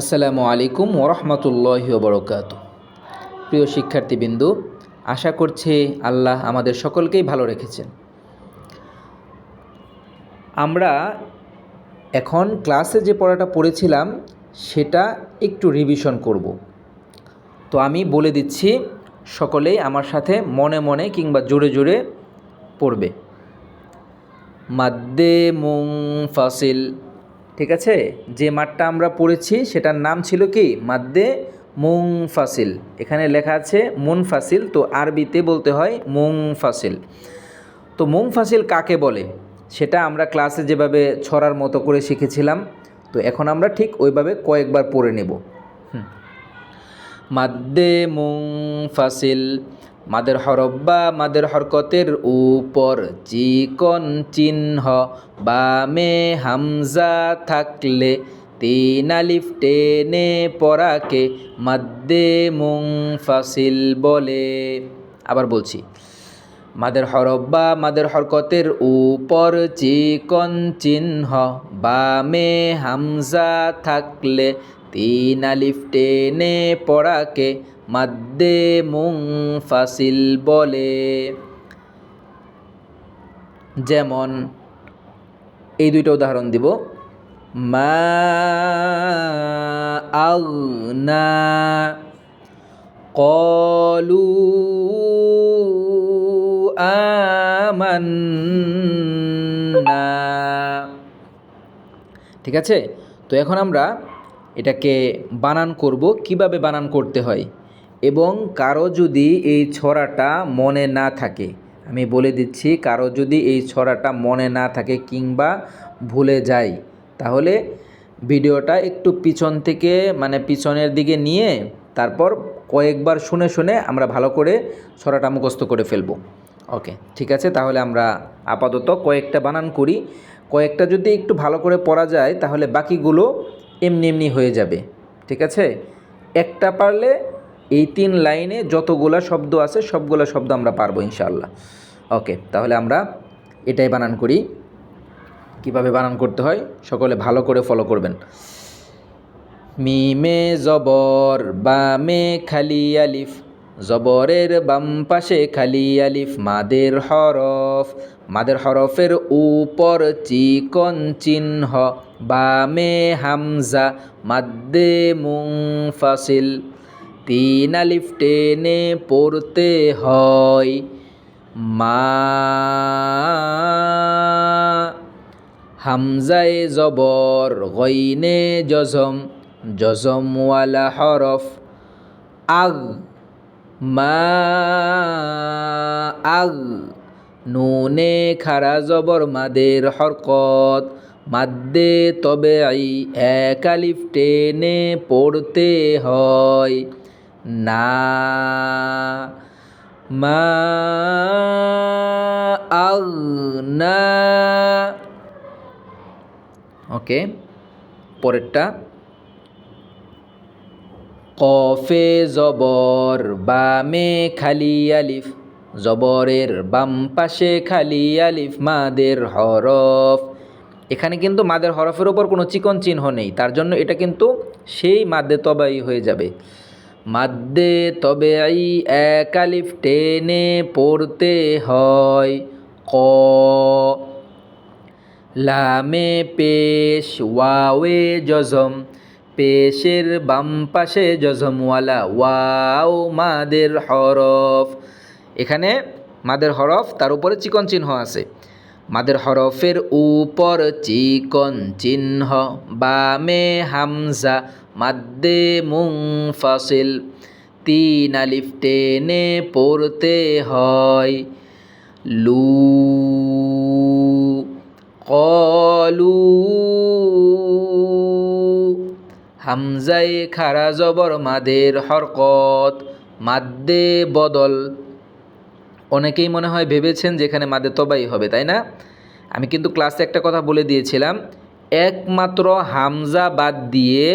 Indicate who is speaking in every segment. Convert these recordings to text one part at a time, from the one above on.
Speaker 1: আসসালামু আলাইকুম ওরহমতুল্লাহ বরকাত প্রিয় শিক্ষার্থীবৃন্দু, আশা করছি আল্লাহ আমাদের সকলকেই ভালো রেখেছেন। আমরা এখন ক্লাসে যে পড়াটা পড়েছিলাম, সেটা একটু রিভিশন করব। তো আমি বলে দিচ্ছি, সকলেই আমার সাথে মনে মনে কিংবা জোরে জোরে পড়বে। মাদ্দে মুং ফাসিল ঠিক আছে? যে মাঠটা আমরা পড়েছি সেটার নাম ছিল কি? মাদ্দে মুং ফাসিল এখানে লেখা আছে মুন ফাসিল তো আরবিতে বলতে হয় মুং ফাসিল তো মুং ফাসিল কাকে বলে? সেটা আমরা ক্লাসে যেভাবে ছড়ার মতো করে শিখেছিলাম, তো এখন আমরা ঠিক ওইভাবে কয়েকবার পড়ে নেব। মাদ্দে মুং ফাসিল মাদের হরফ বা মাদের হরকতের উপর চিকন চিহ্ন, বামে হামজা থাকলে তিন আলিফ টেনে পড়াকে মাদ্দে মুং ফাসিল বলে। আবার বলছি, মাদের হরফ বা মাদের হরকতের উপর চিকন চিহ্ন, বামে হামজা থাকলে তিন আলিফ টেনে পড়াকে মাদ্দে মুংফাসিল বলে, যেমন এই দুইটা উদাহরণ দিব। মা আগনা কলু আমান্না। ঠিক আছে? তো এখন আমরা এটাকে বানান করব, কীভাবে বানান করতে হয়? এবং কারও যদি এই ছড়াটা মনে না থাকে, আমি বলে দিচ্ছি, কারও যদি এই ছড়াটা মনে না থাকে কিংবা ভুলে যায়, তাহলে ভিডিওটা একটু পিছন থেকে মানে পিছনের দিকে নিয়ে তারপর কয়েকবার শুনে শুনে আমরা ভালো করে ছড়াটা মুখস্থ করে ফেলব। ওকে, ঠিক আছে? তাহলে আমরা আপাতত কয়েকটা বানান করি। কয়েকটা যদি একটু ভালো করে পড়া যায়, তাহলে বাকিগুলো এমনি এমনি হয়ে যাবে। ঠিক আছে? একটা পারলে এই তিন লাইনে যতগুলা শব্দ আছে, সবগুলো শব্দ আমরা পারব ইনশাল্লাহ ওকে, তাহলে আমরা এটাই বানান করি। কীভাবে বানান করতে হয়, সকলে ভালো করে ফলো করবেন। মিমে জবর, বামে খালি আলিফ, জবরের বাম পাশে খালি আলিফ, মাদের হরফ, মাদের হরফের উপর চিকন চিহ্ন, বামে হামজা, মাদ্দে মুং ফাসিল তিন আলিফ টেনে পড়তে হয়। মা হামজায় জবর, গইনে জজম, জজমওয়ালা হরফ, আগ, মা, আগ। নুনে খারা জবর, মাদের হরকত, মাদ্দে তবে আই আলিফ টেনে পড়তে হয়। না মা না। ওকে, পরেরটা। কফে জবর বামে খালি আলিফ, জবরের বাম পাশে খালি আলিফ, মাদের হরফ। এখানে কিন্তু মাদের হরফের ওপর কোনো চিকন চিহ্ন নেই, তার জন্য এটা কিন্তু সেই মাদে তবাই হয়ে যাবে। মাদ্দে তবে আই একালিফ টেনে পড়তে হয়। ক লামে পেশ, ওয়াওয়ে জজম, পেশের বাম পাশে জজমওয়ালা ওয়াও মাদের হরফ। এখানে মাদের হরফ, তার উপরে চিকন চিহ্ন আছে। মাদের হরফের উপর চিকন চিহ্ন, বামে হামজা মাদ্দে মুং ফাসিল তিন আলিফ টেনে পড়তে হয়। লু কলু হামজায় খারা জবর মাদের হরকত, মাদ্দে বদল। অনেকেই মনে হয় ভেবেছেন যেখানে মাদে তবাই হবে, তাই না? আমি কিন্তু ক্লাসে একটা কথা বলে দিয়েছিলাম একমাত্র হামজা বাদ দিয়ে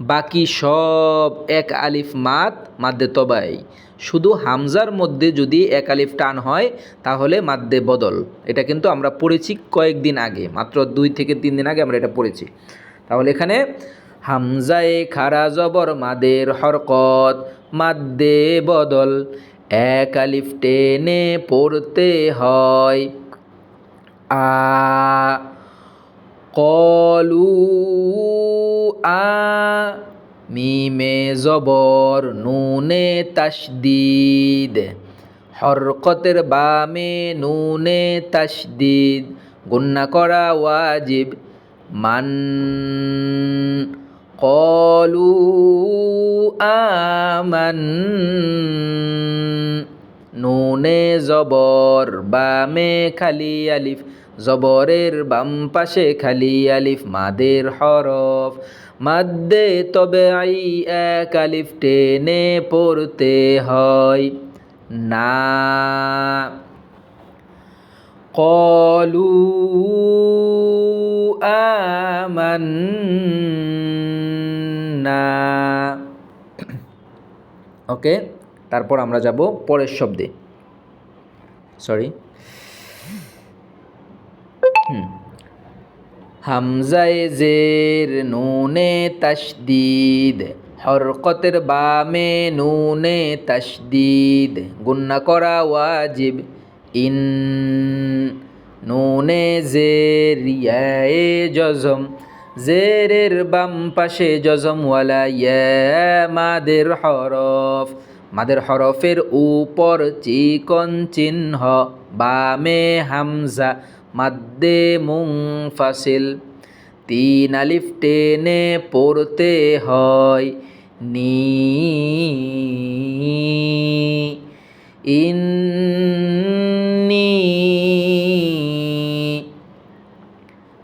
Speaker 1: বাকি সব এক আলিফ মাদ মাদ্দে তবাই। শুধু হামজার মধ্যে যদি এক আলিফ টান হয়, তাহলে মাদ্দে বদল। এটা কিন্তু আমরা পড়েছি কয়েকদিন আগে, মাত্র দুই থেকে তিন দিন আগে আমরা এটা পড়েছি। তাহলে এখানে, হামজায়ে খারা জবর মাদের হরকত, মাদ্দে বদল, এক আলিফ টেনে পড়তে হয়। আ কলু আ মিমে জবর নুনে তাসদিদ হরকতের বামে নুনে তাসদিদ গুন্না করা ওয়াজিব মান কলু আমান নুনে জবর বামে খালি আলিফ জবরের বাম পাশে খালি আলিফ, মাদের হরফ। মাদ্দে তবে আই এক আলিফ টেনে পড়তে হয়। না। কলু আমান্না। ওকে, তারপর আমরা যাব পরের শব্দে। সরি। হামজায়ে জের নুনে তাসদিদ হরকতের বামে নুনে তাসদিদ গুন্না করা ওয়াজিব, ইন নুনে জের ইয়ায়ে জজম, জেরের বাম পাশে জজমওয়ালা ইয়া মাদের হরফ, মাদের হরফের উপর চিকন চিহ্ন, বামে হামজা মাদ্দে মুংফাসিল তিন আলিফ টেনে পড়তে হয় নি। ইন্নি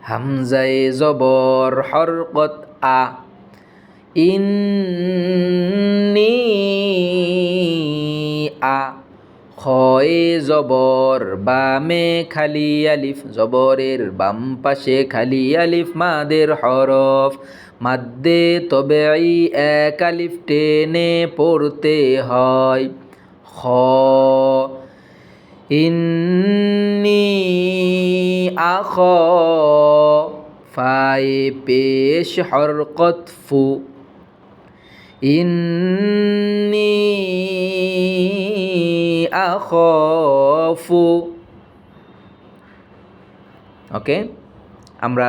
Speaker 1: হামজায়ে জবর হরকত আ। ইন্নি আ। খয়ে জবর, বামে খালি আলিফ, জবরের বাম পাশে খালি আলিফ, মাদের হরফ। মাদ্দে তবে এক আলিফ টেনে পড়তে হয়। খ, ইন্নি আখ, ফায়ে পেশ হরকত ফু ইন্নি আখফু। ওকে, আমরা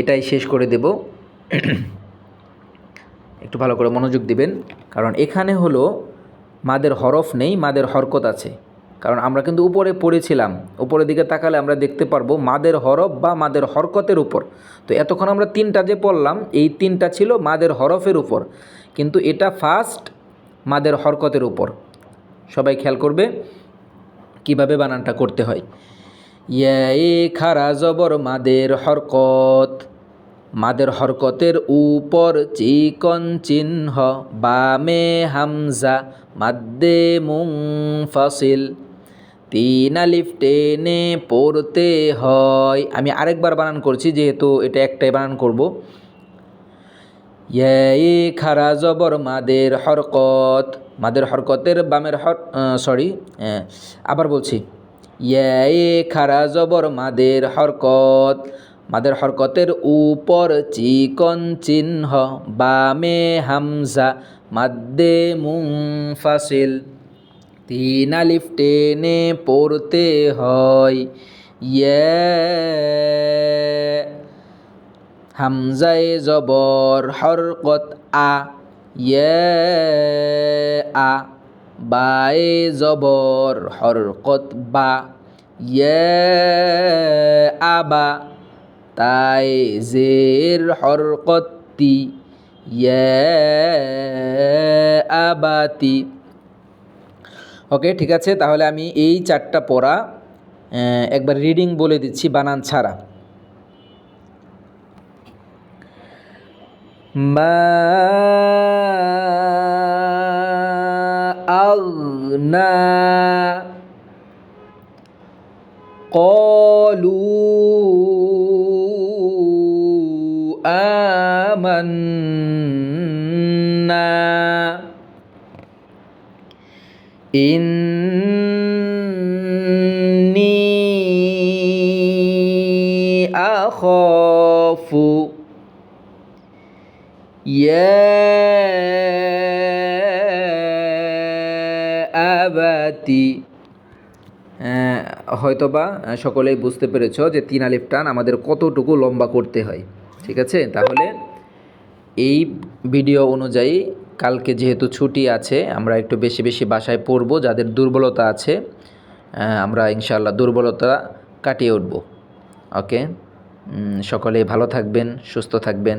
Speaker 1: এটাই শেষ করে দেব। একটু ভালো করে মনোযোগ দিবেন, কারণ এখানে হলো মাদের হরফ নেই, মাদের হরকত আছে। কারণ আমরা কিন্তু উপরে পড়েছিলাম, উপরের দিকে তাকালে আমরা দেখতে পারব মাদের হরফ বা মাদের হরকতের উপর। তো এতক্ষণ আমরা তিনটা যে পড়লাম, এই তিনটা ছিল মাদের হরফের উপর। কিন্তু এটা ফার্স্ট মাদের হরকতের উপর। সবাই খেয়াল করবে কীভাবে বানানটা করতে হয়। ইয়া এ খারা জবর মাদের হরকত, মাদের হরকতের উপর চিকন চিহ্ন, বামে হামজা, মাদ্দে মুং ফাসিল তিন আলিফ টেনে পড়তে হয়। আমি আরেকবার বানান করছি, যেহেতু এটা একটাই বানান করব। ইয়ে খারা জবর মাদের হরকত মাদের হরকতের বামের হর সরি আবার বলছি। ইয়ে খারা জবর মাদের হরকত, মাদের হরকতের উপর চিকন চিহ্ন, বামে হামজা, মাদ্দে মুং ফাসিল তিন আলিফ টেনে পড়তে হয়। ইয়ে হামজায় জবর হরকত আ ইয়ে আ বায়ে জবর হরকত বা। ইয়ে আবা তাই জের হরকতি ইয়ে আবাতি ওকে, ঠিক আছে? তাহলে আমি এই চারটা পড়া একবার রিডিং বলে দিচ্ছি বানান ছাড়া। ما أغنى قالوا آمنا إني أخاف আবাতি। হয়তোবা সকলেই বুঝতে পেরেছ যে তিন আলিফ টান আমাদের কতটুকু লম্বা করতে হয় ঠিক আছে? তাহলে এই ভিডিও অনুযায়ী কালকে যেহেতু ছুটি আছে আমরা একটু বেশি বেশি বাসায় পড়ব যাদের দুর্বলতা আছে আমরা ইনশাল্লাহ দুর্বলতা কাটিয়ে উঠব। ওকে উম, সকলেই ভালো থাকবেন সুস্থ থাকবেন।